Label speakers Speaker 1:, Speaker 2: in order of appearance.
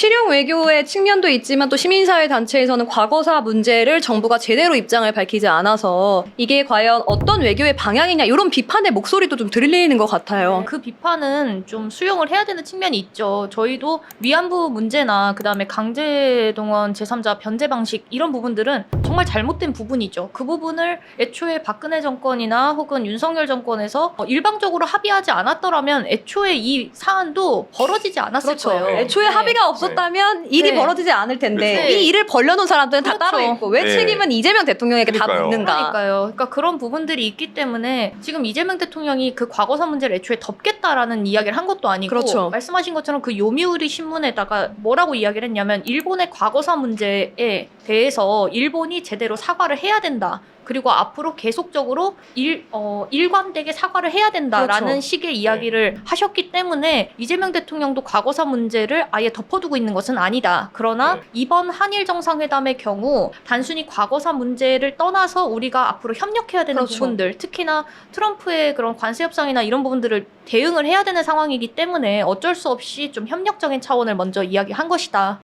Speaker 1: 실용 외교의 측면도 있지만 또 시민사회 단체에서는 과거사 문제를 정부가 제대로 입장을 밝히지 않아서 이게 과연 어떤 외교의 방향이냐 이런 비판의 목소리도 좀 들리는 것 같아요.
Speaker 2: 그 비판은 좀 수용을 해야 되는 측면이 있죠. 저희도 위안부 문제나 그다음에 강제동원 제3자 변제 방식 이런 부분들은 정말 잘못된 부분이죠. 그 부분을 애초에 박근혜 정권이나 혹은 윤석열 정권에서 어, 일방적으로 합의하지 않았더라면 애초에 이 사안도 벌어지지 않았을
Speaker 1: 그렇죠.
Speaker 2: 거예요.
Speaker 1: 애초에
Speaker 2: 네.
Speaker 1: 합의가 없었다면 일이
Speaker 2: 네.
Speaker 1: 벌어지지 않을 텐데
Speaker 2: 그렇죠.
Speaker 1: 이 일을 벌려놓은 사람들은 다
Speaker 2: 그렇죠.
Speaker 1: 따로 있고 왜
Speaker 3: 네.
Speaker 1: 책임은 이재명 대통령에게 다
Speaker 3: 그러니까요.
Speaker 1: 묻는가?
Speaker 2: 그러니까요. 그러니까 그런 부분들이 있기 때문에 지금 이재명 대통령이 그 과거사 문제를 애초에 덮겠다라는 이야기를 한 것도 아니고
Speaker 1: 그렇죠.
Speaker 2: 말씀하신 것처럼 그 요미우리 신문에다가 뭐라고 이야기를 했냐면 일본의 과거사 문제에 대해서 일본이 제대로 사과를 해야 된다. 그리고 앞으로 계속적으로 일, 어, 일관되게 사과를 해야 된다라는
Speaker 1: 그렇죠.
Speaker 2: 식의 이야기를 하셨기 때문에 이재명 대통령도 과거사 문제를 아예 덮어두고 있는 것은 아니다. 그러나
Speaker 3: 네.
Speaker 2: 이번 한일 정상회담의 경우 단순히 과거사 문제를 떠나서 우리가 앞으로 협력해야 되는
Speaker 1: 그렇죠.
Speaker 2: 부분들, 특히나 트럼프의 그런 관세 협상이나 이런 부분들을 대응을 해야 되는 상황이기 때문에 어쩔 수 없이 좀 협력적인 차원을 먼저 이야기한 것이다.